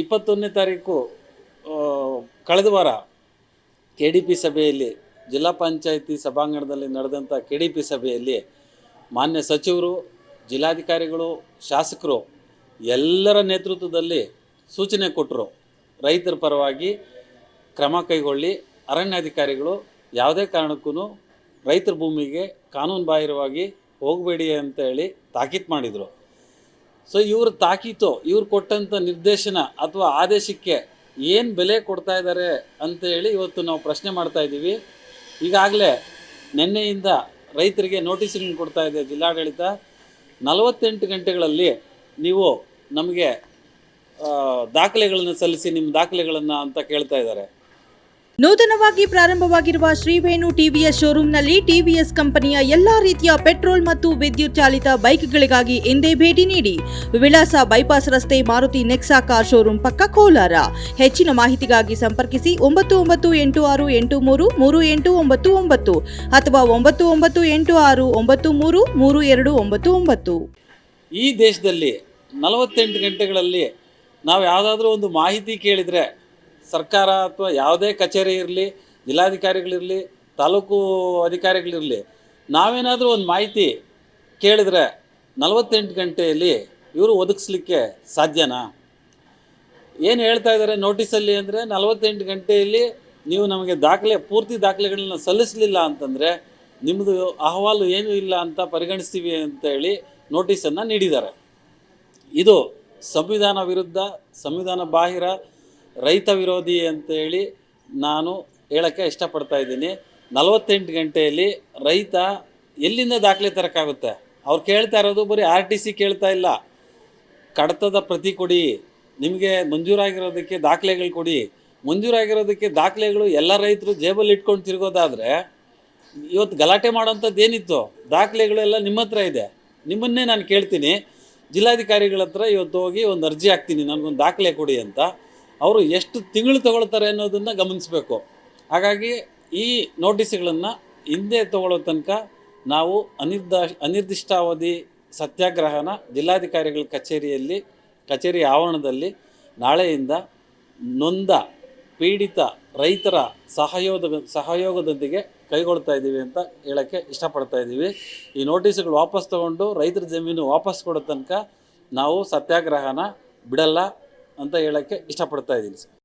ಇಪ್ಪತ್ತೊಂದನೇ ತಾರೀಕು ಕಳೆದ ವಾರ ಕೆ ಡಿ ಪಿ ಸಭೆಯಲ್ಲಿ, ಜಿಲ್ಲಾ ಪಂಚಾಯಿತಿ ಸಭಾಂಗಣದಲ್ಲಿ ನಡೆದಂಥ ಕೆ ಡಿ ಪಿ ಸಭೆಯಲ್ಲಿ ಮಾನ್ಯ ಸಚಿವರು, ಜಿಲ್ಲಾಧಿಕಾರಿಗಳು, ಶಾಸಕರು ಎಲ್ಲರ ನೇತೃತ್ವದಲ್ಲಿ ಸೂಚನೆ ಕೊಟ್ಟರು. ರೈತರ ಪರವಾಗಿ ಕ್ರಮ ಕೈಗೊಳ್ಳಿ, ಅರಣ್ಯಾಧಿಕಾರಿಗಳು ಯಾವುದೇ ಕಾರಣಕ್ಕೂ ರೈತರ ಭೂಮಿಗೆ ಕಾನೂನು ಬಾಹಿರವಾಗಿ ಹೋಗಬೇಡಿ ಅಂತ ಹೇಳಿ ತಾಕೀತು ಮಾಡಿದರು. ಸೊ ಇವ್ರ ತಾಕೀತು, ಇವ್ರು ಕೊಟ್ಟಂಥ ನಿರ್ದೇಶನ ಅಥವಾ ಆದೇಶಕ್ಕೆ ಏನು ಬೆಲೆ ಕೊಡ್ತಾ ಇದ್ದಾರೆ ಅಂತ ಹೇಳಿ ಇವತ್ತು ನಾವು ಪ್ರಶ್ನೆ ಮಾಡ್ತಾ ಇದ್ದೀವಿ. ಈಗಾಗಲೇ ನಿನ್ನೆಯಿಂದ ರೈತರಿಗೆ ನೋಟಿಸ್ಗಳನ್ನ ಕೊಡ್ತಾ ಇದೆ ಜಿಲ್ಲಾಡಳಿತ. ನಲವತ್ತೆಂಟು ಗಂಟೆಗಳಲ್ಲಿ ನೀವು ನಮಗೆ ದಾಖಲೆಗಳನ್ನು ಸಲ್ಲಿಸಿ ನಿಮ್ಮ ದಾಖಲೆಗಳನ್ನು ಅಂತ ಕೇಳ್ತಾ ಇದ್ದಾರೆ. ನೂತನವಾಗಿ ಪ್ರಾರಂಭವಾಗಿರುವ ಶ್ರೀವೇಣು ಟಿವಿಎಸ್ ಶೋರೂಮ್ನಲ್ಲಿ ಟಿವಿಎಸ್ ಕಂಪನಿಯ ಎಲ್ಲಾ ರೀತಿಯ ಪೆಟ್ರೋಲ್ ಮತ್ತು ವಿದ್ಯುತ್ ಚಾಲಿತ ಬೈಕ್ಗಳಿಗಾಗಿ ಎಂದೇ ಭೇಟಿ ನೀಡಿ ವಿಳಾಸ ಬೈಪಾಸ್ ರಸ್ತೆ ಮಾರುತಿ ನೆಕ್ಸಾ ಕಾರ್ ಶೋರೂಮ್ ಪಕ್ಕ ಕೋಲಾರ. ಹೆಚ್ಚಿನ ಮಾಹಿತಿಗಾಗಿ ಸಂಪರ್ಕಿಸಿ ಒಂಬತ್ತು ಒಂಬತ್ತು ಎಂಟು ಆರು ಎಂಟು ಮೂರು ಮೂರು ಎಂಟು ಒಂಬತ್ತು ಒಂಬತ್ತು ಅಥವಾ ಒಂಬತ್ತು ಒಂಬತ್ತು ಎಂಟು ಆರು ಒಂಬತ್ತು ಮೂರು ಮೂರು ಎರಡು ಒಂಬತ್ತು ಒಂಬತ್ತು. ಈ ದೇಶದಲ್ಲಿ ನಲವತ್ತೆಂಟು ಗಂಟೆಗಳಲ್ಲಿ ನಾವು ಯಾವುದಾದ್ರೂ ಒಂದು ಮಾಹಿತಿ ಕೇಳಿದರೆ ಸರ್ಕಾರ ಅಥವಾ ಯಾವುದೇ ಕಚೇರಿ ಇರಲಿ, ಜಿಲ್ಲಾಧಿಕಾರಿಗಳಿರಲಿ, ತಾಲೂಕು ಅಧಿಕಾರಿಗಳಿರಲಿ, ನಾವೇನಾದರೂ ಒಂದು ಮಾಹಿತಿ ಕೇಳಿದರೆ ನಲವತ್ತೆಂಟು ಗಂಟೆಯಲ್ಲಿ ಇವರು ಒದಗಿಸ್ಲಿಕ್ಕೆ ಸಾಧ್ಯನಾ? ಏನು ಹೇಳ್ತಾ ಇದ್ದಾರೆ ನೋಟಿಸಲ್ಲಿ ಅಂದರೆ ನಲವತ್ತೆಂಟು ಗಂಟೆಯಲ್ಲಿ ನೀವು ನಮಗೆ ದಾಖಲೆ, ಪೂರ್ತಿ ದಾಖಲೆಗಳನ್ನ ಸಲ್ಲಿಸಲಿಲ್ಲ ಅಂತಂದರೆ ನಿಮ್ಮದು ಅಹವಾಲು ಏನೂ ಇಲ್ಲ ಅಂತ ಪರಿಗಣಿಸ್ತೀವಿ ಅಂತ ಹೇಳಿ ನೋಟಿಸನ್ನು ನೀಡಿದ್ದಾರೆ. ಇದು ಸಂವಿಧಾನ ವಿರುದ್ಧ, ಸಂವಿಧಾನ ಬಾಹಿರ ರೈತ ವಿರೋಧಿ ಅಂತೇಳಿ ನಾನು ಹೇಳೋಕ್ಕೆ ಇಷ್ಟಪಡ್ತಾ ಇದ್ದೀನಿ. ನಲವತ್ತೆಂಟು ಗಂಟೆಯಲ್ಲಿ ರೈತ ಎಲ್ಲಿಂದ ದಾಖಲೆ ತರೋಕ್ಕಾಗುತ್ತೆ ಅವ್ರು ಕೇಳ್ತಾ ಇರೋದು ಬರೀ ಆರ್ ಟಿ ಸಿ ಕೇಳ್ತಾ ಇಲ್ಲ. ಕಡತದ ಪ್ರತಿ ಕೊಡಿ, ನಿಮಗೆ ಮಂಜೂರಾಗಿರೋದಕ್ಕೆ ದಾಖಲೆಗಳು ಕೊಡಿ. ಮಂಜೂರಾಗಿರೋದಕ್ಕೆ ದಾಖಲೆಗಳು ಎಲ್ಲ ರೈತರು ಜೇಬಲ್ಲಿ ಇಟ್ಕೊಂಡು ತಿರ್ಗೋದಾದರೆ ಇವತ್ತು ಗಲಾಟೆ ಮಾಡೋಂಥದ್ದು ಏನಿತ್ತು? ದಾಖಲೆಗಳೆಲ್ಲ ನಿಮ್ಮ ಹತ್ರ ಇದೆ. ನಿಮ್ಮನ್ನೇ ನಾನು ಕೇಳ್ತೀನಿ. ಜಿಲ್ಲಾಧಿಕಾರಿಗಳ ಹತ್ರ ಇವತ್ತು ಹೋಗಿ ಒಂದು ಅರ್ಜಿ ಹಾಕ್ತೀನಿ. ನನಗೊಂದು ದಾಖಲೆ ಕೊಡಿ ಅಂತ. ಅವರು ಎಷ್ಟು ತಿಂಗಳು ತಗೊಳ್ತಾರೆ ಅನ್ನೋದನ್ನು ಗಮನಿಸಬೇಕು. ಹಾಗಾಗಿ ಈ ನೋಟಿಸ್ಗಳನ್ನು ಹಿಂದೆ ತಗೊಳ್ಳೋ ತನಕ ನಾವು ಅನಿರ್ದ, ಅನಿರ್ದಿಷ್ಟಾವಧಿ ಸತ್ಯಾಗ್ರಹನ ಜಿಲ್ಲಾಧಿಕಾರಿಗಳ ಕಚೇರಿಯಲ್ಲಿ, ಕಚೇರಿ ಆವರಣದಲ್ಲಿ ನಾಳೆಯಿಂದ ನೊಂದ ಪೀಡಿತ ರೈತರ ಸಹಯೋಗ ಸಹಯೋಗದೊಂದಿಗೆ ಕೈಗೊಳ್ತಾ ಇದ್ದೀವಿ ಅಂತ ಹೇಳೋಕ್ಕೆ ಇಷ್ಟಪಡ್ತಾ ಇದ್ದೀವಿ. ಈ ನೋಟಿಸ್ಗಳು ವಾಪಸ್ ತಗೊಂಡು ರೈತರ ಜಮೀನು ವಾಪಸ್ ಕೊಡೋ ತನಕ ನಾವು ಸತ್ಯಾಗ್ರಹನ ಬಿಡಲ್ಲ. ಅಂತ ಹೇಳೋಕ್ಕೆ ಇಷ್ಟಪಡ್ತಾ ಇದ್ದೀನಿ ಸರ್.